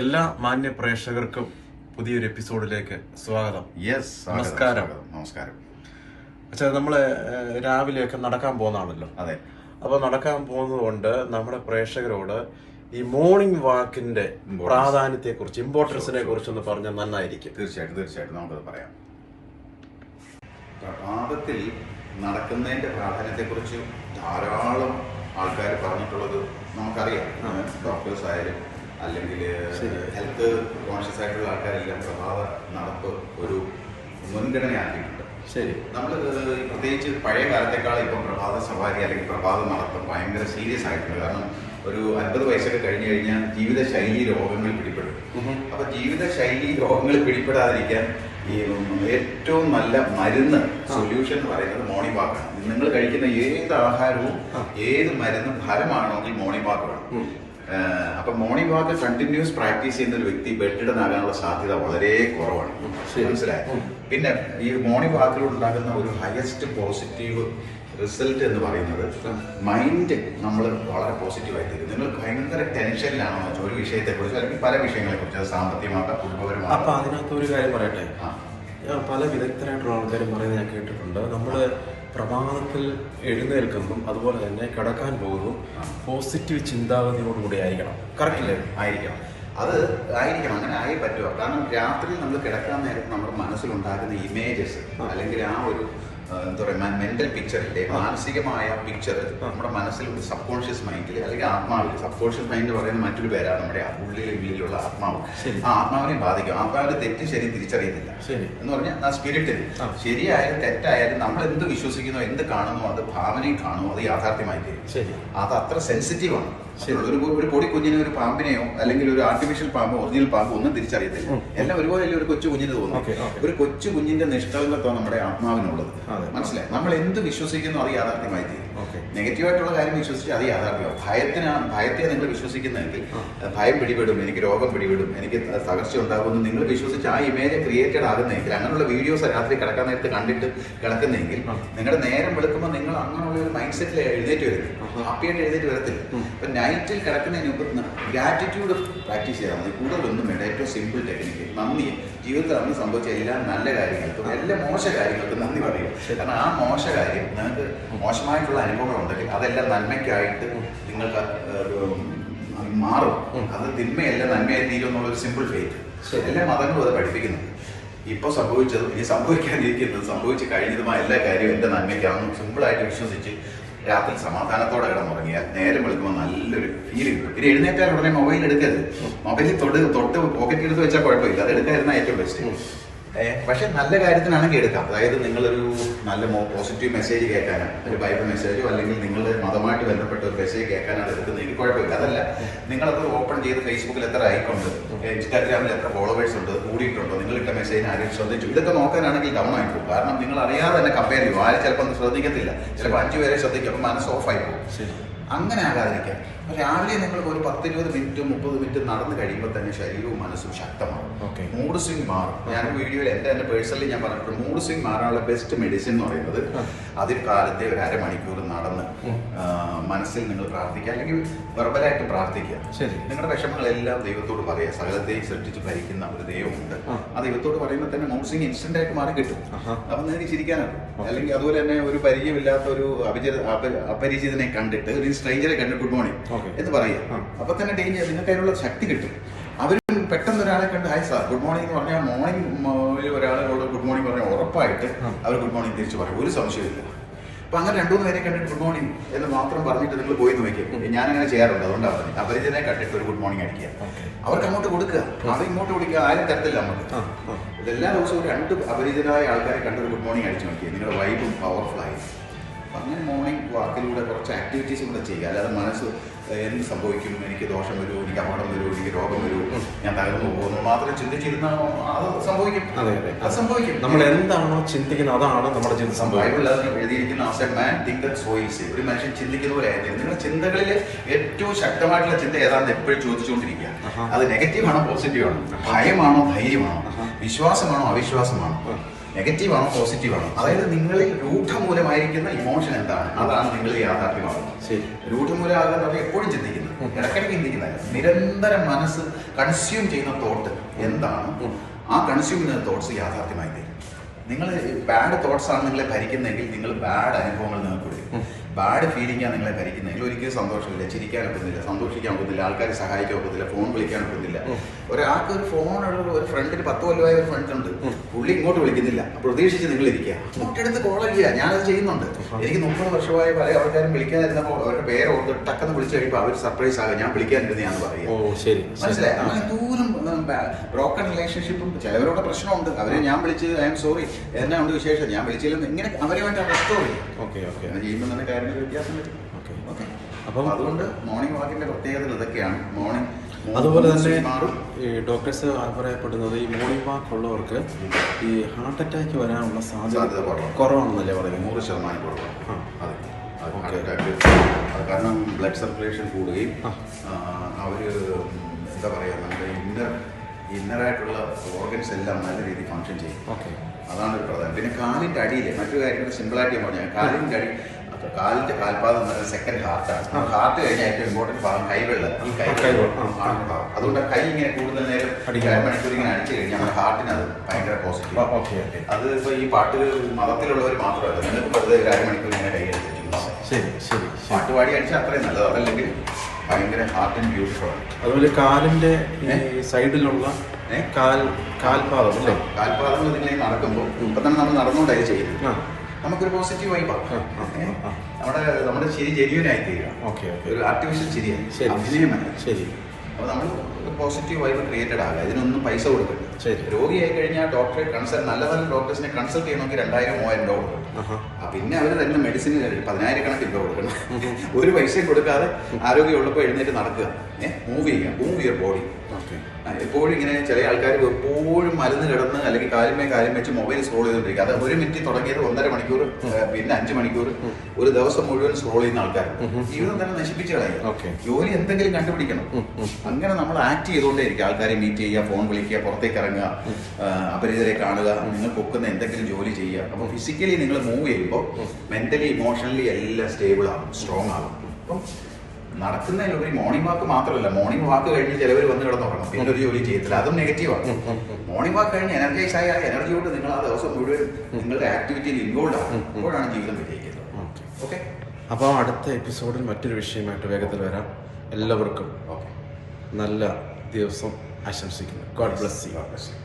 എല്ലാ മാന്യ പ്രേക്ഷകർക്കും പുതിയൊരു എപ്പിസോഡിലേക്ക് സ്വാഗതം. യെസ് നമസ്കാരം. നമസ്കാരം. പക്ഷേ നമ്മൾ രാവിലെയൊക്കെ നടക്കാൻ പോകുന്നതാണല്ലോ. അതെ. അപ്പൊ നടക്കാൻ പോകുന്നതുകൊണ്ട് നമ്മുടെ പ്രേക്ഷകരോട് ഈ മോർണിംഗ് വാക്കിന്റെ പ്രാധാന്യത്തെ കുറിച്ച് ഇമ്പോർട്ടൻസിനെ കുറിച്ചൊന്ന് പറഞ്ഞാൽ നന്നായിരിക്കും. തീർച്ചയായിട്ടും തീർച്ചയായിട്ടും നമുക്കത് പറയാം. പ്രഭാതത്തിൽ നടക്കുന്നതിന്റെ പ്രാധാന്യത്തെക്കുറിച്ച് ധാരാളം ആൾക്കാർ പറഞ്ഞിട്ടുള്ളത് നമുക്കറിയാം. ഡോക്ടേഴ്സ് ആയാലും അല്ലെങ്കിൽ ഹെൽത്ത് കോൺഷ്യസ് ആയിട്ടുള്ള ആൾക്കാരെല്ലാം സ്വഭാവ നടപ്പ് ഒരു മുൻഗണനയാക്കിയിട്ടുണ്ട്. ശരി. നമ്മൾ പ്രത്യേകിച്ച് പഴയ കാലത്തേക്കാൾ ഇപ്പം പ്രഭാത സവാരി അല്ലെങ്കിൽ പ്രഭാത നടത്തം ഭയങ്കര സീരിയസ് ആയിട്ടുണ്ട്. കാരണം ഒരു അൻപത് വയസ്സൊക്കെ കഴിഞ്ഞു കഴിഞ്ഞാൽ ജീവിതശൈലി രോഗങ്ങൾ പിടിപെടും. അപ്പൊ ജീവിതശൈലി രോഗങ്ങൾ പിടിപെടാതിരിക്കാൻ ഈ ഏറ്റവും നല്ല മരുന്ന് സൊല്യൂഷൻ എന്ന് പറയുന്നത് മോർണിംഗ് വാക്കാണ് നിങ്ങൾ കഴിക്കുന്ന ഏത് ആഹാരവും ഏത് മരുന്നും ഫലമാണെങ്കിൽ മോർണിംഗ് വാക്ക് വേണം അപ്പൊ മോർണിംഗ് വാക്ക് കണ്ടിന്യൂസ് പ്രാക്ടീസ് ചെയ്യുന്ന ഒരു വ്യക്തി ബെഡിഡനാകാനുള്ള സാധ്യത വളരെ കുറവാണ്. മനസ്സിലായി? പിന്നെ ഈ മോർണിംഗ് വാക്കിലൂടെ ഉണ്ടാകുന്ന ഒരു ഹയസ്റ്റ് പോസിറ്റീവ് റിസൾട്ട് എന്ന് പറയുന്നത് മൈൻഡ് നമ്മൾ വളരെ പോസിറ്റീവായി തീരും നിങ്ങൾ ഭയങ്കര ടെൻഷനിലാണോ ഒരു വിഷയത്തെക്കുറിച്ച് അല്ലെങ്കിൽ പല വിഷയങ്ങളെക്കുറിച്ച് അത് കുടുംബപരമാകാം അപ്പൊ അതിനകത്ത് ഒരു കാര്യം പറയട്ടെ? പല വിദഗ്ധരായിട്ടുള്ള ആൾക്കാരും പറയുന്നത് ഞാൻ കേട്ടിട്ടുണ്ട്. നമ്മൾ പ്രഭാതത്തിൽ എഴുന്നേൽക്കുമ്പം അതുപോലെ തന്നെ കിടക്കാൻ പോകുന്നു. പോസിറ്റീവ് ചിന്താഗതിയോടുകൂടി ആയിരിക്കണം. കറക്റ്റ് അല്ലേ? ആയിരിക്കണം. അത് ആയിരിക്കണം. അങ്ങനെ ആയി പറ്റുക. കാരണം രാത്രി നമ്മൾ കിടക്കാൻ നേരത്ത് നമ്മുടെ മനസ്സിലുണ്ടാകുന്ന ഇമേജസ് അല്ലെങ്കിൽ ആ ഒരു എന്താ പറയുക മെന്റൽ പിക്ചറിന്റെ മാനസികമായ പിക്ചർ നമ്മുടെ മനസ്സിൽ സബ് കോൺഷ്യസ് മൈൻഡിൽ അല്ലെങ്കിൽ ആത്മാവിൽ സബ് കോൺഷ്യസ് മൈൻഡ് പറയുന്ന മറ്റൊരു പേരാണ് നമ്മുടെ ഉള്ളിൽ ഉള്ളിലുള്ള ആത്മാവ്. ആ ആത്മാവിനെ ബാധിക്കും. ആത്മാവിന്റെ തെറ്റ് ശരി തിരിച്ചറിയുന്നില്ല. എന്ന് പറഞ്ഞാൽ ആ സ്പിരിറ്റിൽ ശരിയായാലും തെറ്റായാലും നമ്മൾ എന്ത് വിശ്വസിക്കുന്നു എന്ത് കാണുന്നു അത് ഭാവനയിൽ കാണുമോ അത് യാഥാർത്ഥ്യമായി തീരും. അത് അത്ര സെൻസിറ്റീവ് ആണ്. ശരി. ഒരു ഒരു പൊടി കുഞ്ഞിനെ ഒരു പാമ്പിനെയോ അല്ലെങ്കിൽ ഒരു ആർട്ടിഫിഷ്യൽ പാമ്പോ ഒറിജിനൽ പാമ്പോ ഒന്നും തിരിച്ചറിയത്തില്ല എല്ലാം ഒരുപോലെ ഒരു കൊച്ചു കുഞ്ഞിന് തോന്നും ഓക്കേ, ഓക്കേ. ഒരു കൊച്ചു കുഞ്ഞിന്റെ നിഷ്കളങ്കത്വം നമ്മുടെ ആത്മാവിനുള്ളത്. മനസ്സിലായി നമ്മൾ എന്ത് വിശ്വസിക്കുന്നു അത് യാഥാർത്ഥ്യമായി തീരും ഓക്കെ. നെഗറ്റീവ് ആയിട്ടുള്ള കാര്യം വിശ്വസിച്ച് അത് യാഥാർത്ഥ്യമാണ് ഭയത്തിനാണ് ഭയത്തെ നിങ്ങൾ വിശ്വസിക്കുന്നതെങ്കിൽ ഭയം പിടിപെടും എനിക്ക് രോഗം പിടിപെടും എനിക്ക് തകർച്ച ഉണ്ടാകുമെന്ന് നിങ്ങൾ വിശ്വസിച്ച് ആ ഇമേജ് ക്രിയേറ്റഡ് ആകുന്നെങ്കിൽ അങ്ങനെയുള്ള വീഡിയോസ് രാത്രി കിടക്കാൻ നേരത്ത് കണ്ടിട്ട് കിടക്കുന്നെങ്കിൽ നിങ്ങളുടെ നേരം വെളുക്കുമ്പോൾ നിങ്ങൾ അങ്ങനെയുള്ള ഒരു മൈൻഡ് സെറ്റിൽ എഴുന്നേറ്റ് വരും ഹാപ്പിയായിട്ട് എഴുന്നേറ്റ് വരത്തില്ല. അപ്പൊ നൈറ്റിൽ കിടക്കുന്നതിന് മുമ്പ് ഗ്രാറ്റിറ്റ്യൂഡ് പ്രാക്ടീസ് ചെയ്താൽ മതി. കൂടുതലൊന്നും വേണ്ട. ഏറ്റവും സിമ്പിൾ ടെക്നിക്ക് നന്ദി. ജീവിതത്തിൽ അന്ന് സംഭവിച്ച എല്ലാ നല്ല കാര്യങ്ങൾക്കും എല്ലാ മോശ കാര്യങ്ങൾക്കും നന്ദി പറയും കാരണം ആ മോശ കാര്യം നിങ്ങൾക്ക് മോശമായിട്ടുള്ള അനുഭവങ്ങൾ ഉണ്ടെങ്കിൽ അതെല്ലാം നന്മയ്ക്കായിട്ട് നിങ്ങൾക്ക് മാറും. അത് തിന്മയല്ല നന്മയായി തീരും എന്നുള്ള ഒരു സിമ്പിൾ ഫെയ്ത്ത്. എല്ലാ മതങ്ങളും അത് പഠിപ്പിക്കുന്നത് ഇപ്പൊ സംഭവിച്ചതും ഇനി സംഭവിക്കാതിരിക്കുന്നതും സംഭവിച്ച് കഴിഞ്ഞതുമായ എല്ലാ കാര്യവും എന്റെ നന്മയ്ക്കാണെന്ന് സിമ്പിളായിട്ട് വിശ്വസിച്ച് രാത്രി സമാധാനത്തോടെ കിടന്നുറങ്ങിയ നേരം വിളിക്കുമ്പോൾ നല്ലൊരു ഫീൽ കിട്ടും. പിന്നെ എഴുന്നേറ്റാൽ ഉടനെ മൊബൈൽ എടുക്കരുത്. മൊബൈലിൽ തൊട്ട് തൊട്ട് പോക്കറ്റിൽ എടുത്ത് വെച്ചാൽ കുഴപ്പമില്ല. അത് എടുക്കാതിരുന്ന ഏറ്റവും ബെസ്റ്റ് പക്ഷെ നല്ല കാര്യത്തിനാണെങ്കിൽ എടുക്കാം. അതായത് നിങ്ങളൊരു നല്ല പോസിറ്റീവ് മെസ്സേജ് കേൾക്കാനാണ്. ഒരു ബൈബിൾ മെസ്സേജോ അല്ലെങ്കിൽ നിങ്ങളുടെ മതമായിട്ട് ബന്ധപ്പെട്ട ഒരു മെസ്സേജ് കേൾക്കാനാണ് എടുക്കുന്നതെങ്കിൽ കുഴപ്പമില്ല. അതല്ല നിങ്ങളത് ഓപ്പൺ ചെയ്ത് ഫേസ്ബുക്കിൽ എത്ര ഐക്കുണ്ട് ഇൻസ്റ്റാഗ്രാമിൽ എത്ര ഫോളോവേഴ്സ് ഉണ്ട്? കൂടിയിട്ടുണ്ടോ? നിങ്ങൾ ഇട്ട മെസ്സേജിന് ആരും ശ്രദ്ധിച്ചു? ഇതൊക്കെ നോക്കാനാണെങ്കിൽ ഡൗൺ ആയി പോകും കാരണം നിങ്ങൾ അറിയാതെ തന്നെ കമ്പയർ ചെയ്യും. ആരും ചിലപ്പോൾ ഒന്നും ശ്രദ്ധിക്കത്തില്ല. ചിലപ്പോൾ അഞ്ചു പേരെ ശ്രദ്ധിക്കും. അപ്പം മനസ്സ് ഓഫ് ആയി പോകും ശരി. അങ്ങനെ ആകാതിരിക്കാൻ അപ്പൊ രാവിലെ നിങ്ങൾക്ക് ഒരു പത്ത് ഇരുപത് മിനിറ്റ് മുപ്പത് മിനിറ്റ് നടന്നു കഴിയുമ്പോൾ തന്നെ ശരീരവും മനസ്സും ശക്തമാകും. മൂഡ് സ്വിംഗ് മാറും. ഞാൻ വീഡിയോയിൽ എന്റെ എന്റെ പേഴ്സണലി ഞാൻ പറഞ്ഞിട്ടുണ്ട് മൂഡ് സ്വിംഗ് മാറാനുള്ള ബെസ്റ്റ് മെഡിസിൻ എന്ന് പറയുന്നത്. അതിൽ കാലത്തെ ഒരു അരമണിക്കൂർ നടന്ന് മനസ്സിൽ നിങ്ങൾ പ്രാർത്ഥിക്കുക അല്ലെങ്കിൽ വെർബലായിട്ട് പ്രാർത്ഥിക്കുക. ശരി. നിങ്ങളുടെ വിഷമങ്ങളെല്ലാം ദൈവത്തോട് പറയുക. സകലത്തെയും സൃഷ്ടിച്ച് ഭരിക്കുന്ന ഒരു ദൈവമുണ്ട്. ആ. ദൈവത്തോട് പറയുമ്പോൾ തന്നെ മൂഡ് സ്വിംഗ് ഇൻസ്റ്റന്റ് ആയിട്ട് മാറി കിട്ടും. അപ്പം നിങ്ങൾക്ക് ചിരിക്കാനാണ്. അല്ലെങ്കിൽ അതുപോലെ തന്നെ ഒരു പരിചയമില്ലാത്ത ഒരു അപരിചിതനെ കണ്ടിട്ട് ഒരു സ്ട്രേഞ്ചറെ കണ്ടിട്ട് ഗുഡ് മോർണിംഗ്. എന്ന് പറയുക. അപ്പൊ തന്നെ ഡേഞ്ചർ നിങ്ങൾക്ക് അതിനുള്ള ശക്തി കിട്ടും. അവരും പെട്ടെന്ന് ഒരാളെ കണ്ട് ഹായ് സാർ ഗുഡ് മോർണിംഗ് എന്ന് പറഞ്ഞാൽ മോർണിംഗ് ഒരാളോട് ഗുഡ് മോർണിംഗ് പറഞ്ഞാൽ ഉറപ്പായിട്ട്. അവർ ഗുഡ് മോർണിംഗ് തിരിച്ചു പറയും. ഒരു സംശയമില്ല അപ്പൊ അങ്ങനെ രണ്ടു മൂന്ന് പേരെ കണ്ടിട്ട് ഗുഡ് മോർണിംഗ് എന്ന് മാത്രം പറഞ്ഞിട്ട് നിങ്ങൾ പോയി നോക്കിയാൽ ഞാൻ അങ്ങനെ ചെയ്യാറുണ്ട് അതുകൊണ്ടാണ് പറഞ്ഞത്. അപരിചിതനെ കണ്ടിട്ട് ഒരു ഗുഡ് മോർണിംഗ് അടിക്കുക. അവർക്ക് അങ്ങോട്ട് കൊടുക്കുക. അവർ ഇങ്ങോട്ട് കൊടുക്കുക ആരും തരത്തില്ല നമുക്ക് ഇതെല്ലാ ദിവസവും രണ്ട് അപരിചിതരായ ആൾക്കാരെ കണ്ടൊരു ഗുഡ് മോർണിംഗ് അടിച്ചു നോക്കിയാൽ നിങ്ങളുടെ വൈബും പവർഫുൾ ആയി. അപ്പൊ അങ്ങനെ മോർണിംഗ് വാക്കിലൂടെ കുറച്ച് ആക്ടിവിറ്റീസ് കൂടെ ചെയ്യുക. അല്ലാതെ മനസ്സ് എന്ത് സംഭവിക്കും എനിക്ക് ദോഷം വരൂ എനിക്ക് അപകടം വരൂ എനിക്ക് രോഗം വരൂ ഞാൻ തകർന്നു പോകുന്നു മാത്രം ചിന്തിച്ചിരുന്നാണോ അത് സംഭവിക്കും. അതെ അതെ. അത് സംഭവിക്കും. നമ്മൾ എന്താണോ ചിന്തിക്കുന്നത് അതാണ് നമ്മുടെ ചിന്ത സംഭവിക്കുന്നത്. എഴുതിയിരിക്കുന്ന as a man think is he ഒരു മനുഷ്യൻ ചിന്തിക്കുന്ന പോലെ ആയിരിക്കും. നിങ്ങളുടെ ചിന്തകളിൽ ഏറ്റവും ശക്തമായിട്ടുള്ള ചിന്ത ഏതാണെന്ന് എപ്പോഴും ചോദിച്ചുകൊണ്ടിരിക്കുക. അത് നെഗറ്റീവാണോ പോസിറ്റീവാണോ പോസിറ്റീവ് ആണോ? ഭയമാണോ ധൈര്യമാണോ. വിശ്വാസമാണോ അവിശ്വാസമാണോ? നെഗറ്റീവ് ആണോ പോസിറ്റീവ് ആണോ? അതായത് നിങ്ങളിൽ രൂഢമൂലമായിരിക്കുന്ന ഇമോഷൻ എന്താണ്? അതാണ് നിങ്ങൾ യാഥാർത്ഥ്യമാകുന്നത്. ശരി. പറഞ്ഞാൽ എപ്പോഴും ചിന്തിക്കുന്നത്. ഇടയ്ക്കിടയ്ക്ക് ചിന്തിക്കുന്നതല്ല. നിരന്തരം മനസ്സ് കൺസ്യൂം ചെയ്യുന്ന തോട്ട് എന്താണ്? ആ കൺസ്യൂം ചെയ്യുന്ന തോട്ട്സ് യാഥാർത്ഥ്യമായി തീരും. നിങ്ങൾ ബാഡ് തോട്ട്സ് ആണ് നിങ്ങളെ ഭരിക്കുന്നതെങ്കിൽ നിങ്ങൾ ബാഡ് അനുഭവങ്ങൾ നിങ്ങൾക്ക് വരും ബാഡ് ഫീലിംഗ് ആണ് നിങ്ങളെ ഭരിക്കുന്നതെങ്കിൽ ഒരിക്കലും സന്തോഷമില്ല. ചിരിക്കാൻ ഒക്കുന്നില്ല സന്തോഷിക്കാൻ ഒക്കുന്നില്ല ആൾക്കാരെ സഹായിക്കാൻ ഒക്കുന്നില്ല ഫോൺ വിളിക്കാൻ ഒക്കുന്നില്ല ഒരാൾക്ക് ഒരു ഫോണുള്ള ഒരു ഫ്രണ്ടിന് പത്ത് കൊല്ലമായ ഒരു ഫ്രണ്ട് ഉണ്ട്. പുള്ളി ഇങ്ങോട്ട് വിളിക്കുന്നില്ല. പ്രതീക്ഷിച്ച് നിങ്ങൾ ഇരിക്കുക തൊട്ടടുത്ത് കോൾ ചെയ്യുക ഞാനത് ചെയ്യുന്നുണ്ട്. എനിക്ക് മുപ്പത് വർഷമായി പല ആൾക്കാരും വിളിക്കാതിരുന്നപ്പോൾ അവരുടെ പേര് ഓർത്ത് ടക്കെന്ന് വിളിച്ചു കഴിയുമ്പോൾ അവർ സർപ്രൈസ് ആകും. ഞാൻ വിളിക്കാനിരുന്നതാന്ന് ഓ പറയുക ശരി. മനസ്സിലായി? അങ്ങനെ ദൂരം ബ്രോക്കൺ റിലേഷൻഷിപ്പും ചിലവരോട് പ്രശ്നമുണ്ട്. അവരെ ഞാൻ വിളിച്ച് ഐ എം സോറി എന്നാ ഉണ്ട് വിശേഷം? ഞാൻ വിളിച്ചില്ലെന്ന് ഇങ്ങനെ അവരുമായിട്ട് വേണ്ട ചെയ്യും ഓക്കെ ഓക്കെ. ചെയ്യുമ്പോൾ തന്നെ കാര്യങ്ങൾ വ്യത്യാസം വരും. ഓക്കെ. ഓക്കെ. അപ്പം അതുകൊണ്ട് മോർണിംഗ് വാക്കിന്റെ പ്രത്യേകതകൾ ഇതൊക്കെയാണ്. മോർണിംഗ് അതുപോലെ തന്നെ ഈ ഡോക്ടേഴ്സ് അഭിപ്രായപ്പെടുന്നത് ഈ മോർണിംഗ് വാക്ക് ഉള്ളവർക്ക് ഈ ഹാർട്ട് അറ്റാക്ക് വരാനുള്ള സാധ്യത സാധ്യത കുറവാണ്. കുറവാണെന്നല്ലേ പറയുന്നത്? നൂറ് ശതമാനം കുറവാണ്. അതെ കാരണം ബ്ലഡ് സർക്കുലേഷൻ കൂടുകയും. അവർ എന്താ പറയുക നമ്മുടെ ഇന്നർ ഇന്നറായിട്ടുള്ള ഓർഗൻസ് എല്ലാം നല്ല രീതിയിൽ ഫങ്ഷൻ ചെയ്യും. ഓക്കെ. അതാണ് ഒരു പ്രധാനം. പിന്നെ കാലിന്റെ അടിയിൽ മറ്റൊരു കാര്യം സിമ്പിളായിട്ട് ഞാൻ പറഞ്ഞാൽ കാലിന്റെ അടി അത് കാലിന്റെ കാൽപാദം സെക്കൻഡ് ഹാർട്ടാണ്. ഹാർട്ട് കഴിഞ്ഞ ഏറ്റവും ഇമ്പോർട്ടന്റ് ഭാഗം കൈവെള്ള. ഈ കൈവെള്ള. അതുകൊണ്ട് കൈ ഇങ്ങനെ കൂടുതൽ നേരം. മണിക്കൂർ ഇങ്ങനെ അടിച്ചു കഴിഞ്ഞാൽ നമ്മുടെ ഹാർട്ടിന് അത് ഭയങ്കര പോസിറ്റീവ് ഓക്കെ ഓക്കെ. അത് ഇപ്പൊ ഈ പാട്ട് മതത്തിലുള്ളവർ മാത്രമല്ല. നിങ്ങൾക്ക് വെറുതെ ഒരു അരമണിക്കൂർ ഇങ്ങനെ കൈ ശരി ശരി പാട്ട് പാടി അടിച്ചാൽ അത്രയും നല്ലത്. അതല്ലെങ്കിൽ ഭയങ്കര ഹാർട്ടിന് ബ്യൂട്ടിഫുൾ ആണ്. അതുപോലെ കാലിന്റെ സൈഡിലുള്ള കാൽ കാൽപാദം അല്ലേ? കാൽപാദം ഇതിലേക്ക് നടക്കുമ്പോൾ ഇപ്പം തന്നെ നമ്മൾ നടന്നുകൊണ്ടായി ചെയ്യുന്നത്. നമുക്കൊരു പോസിറ്റീവ് വൈബാണ്. നമ്മുടെ നമ്മുടെ ചിരി ജെന്യൂനായി തീരുക ഓക്കെ ഓക്കെ. ഒരു ആർട്ടിഫിഷ്യൽ ചിരിയാണ്. ശരി അഭിനയമല്ല. ശരി. അപ്പോൾ നമ്മൾ ഒരു പോസിറ്റീവ് വൈബ് ക്രിയേറ്റഡ് ആകുക ഇതിനൊന്നും പൈസ കൊടുക്കരുത് ശരി. രോഗിയായി കഴിഞ്ഞാൽ ഡോക്ടറെ കൺസൾട്ട് നല്ല നല്ല ഡോക്ടേഴ്സിനെ കൺസൾട്ട് ചെയ്യണമെങ്കിൽ രണ്ടായിരം മൂവായിരം രൂപ കൊടുക്കണം. പിന്നെ അവർ തന്നെ മെഡിസിൻ പതിനായിരക്കണക്കിന് രൂപ കൊടുക്കണം. ഒരു പൈസയും കൊടുക്കാതെ ആരോഗ്യമുള്ളപ്പോൾ എഴുന്നേറ്റ് നടക്കുക. ഏഹ് മൂവ് ചെയ്യുക. മൂവ് യുവർ ബോഡി എപ്പോഴും ഇങ്ങനെ ചില ആൾക്കാർ എപ്പോഴും മരുന്ന് കിടന്ന് അല്ലെങ്കിൽ കാര്യമേ കാര്യം വെച്ച് മൊബൈൽ സ്ക്രോൾ ചെയ്തുകൊണ്ടിരിക്കുക അത് ഒരു മിനിറ്റ് തുടങ്ങിയത് ഒന്നര മണിക്കൂർ പിന്നെ അഞ്ച് മണിക്കൂർ ഒരു ദിവസം മുഴുവൻ സ്ക്രോൾ ചെയ്യുന്ന ആൾക്കാർ ജീവിതം തന്നെ നശിപ്പിച്ചു കളയും. ജോലി എന്തെങ്കിലും കണ്ടുപിടിക്കണം. അങ്ങനെ നമ്മൾ ആക്ട് ചെയ്തുകൊണ്ടേ ഇരിക്കുക ആൾക്കാരെ മീറ്റ് ചെയ്യുക ഫോൺ വിളിക്കുക പുറത്തേക്ക് ഇറങ്ങുക അപരിചിതരെ കാണുക നിങ്ങൾ പൊക്കുന്ന എന്തെങ്കിലും ജോലി ചെയ്യുക. അപ്പോൾ ഫിസിക്കലി നിങ്ങൾ മൂവ് ചെയ്യുമ്പോൾ മെന്റലി ഇമോഷണലി എല്ലാം സ്റ്റേബിൾ ആകും സ്ട്രോങ് ആകും അപ്പം നടക്കുന്നതിലുപരി മോർണിംഗ് വാക്ക് മാത്രമല്ല. മോർണിംഗ് വാക്ക് കഴിഞ്ഞ് ചിലവർ വന്ന് കിടന്നുറങ്ങും. പിന്നെ ഒരു ജോലി ചെയ്യത്തില്ല. അതും നെഗറ്റീവാണ് മോർണിംഗ് വാക്ക് കഴിഞ്ഞ് എനർജൈസ് ആയ എനർജി കൊണ്ട് നിങ്ങൾ ആ ദിവസം മുഴുവൻ നിങ്ങളുടെ ആക്ടിവിറ്റിയിൽ ഇൻവോൾവ് ആകും അപ്പോഴാണ് ജീവിതം വിജയിക്കുന്നത്. ഓക്കെ അപ്പോൾ അടുത്ത എപ്പിസോഡിൽ മറ്റൊരു വിഷയമായിട്ട് വേഗത്തിൽ വരാം. എല്ലാവർക്കും ഓക്കെ നല്ല ദിവസം ആശംസിക്കുന്നു. God bless you God bless you.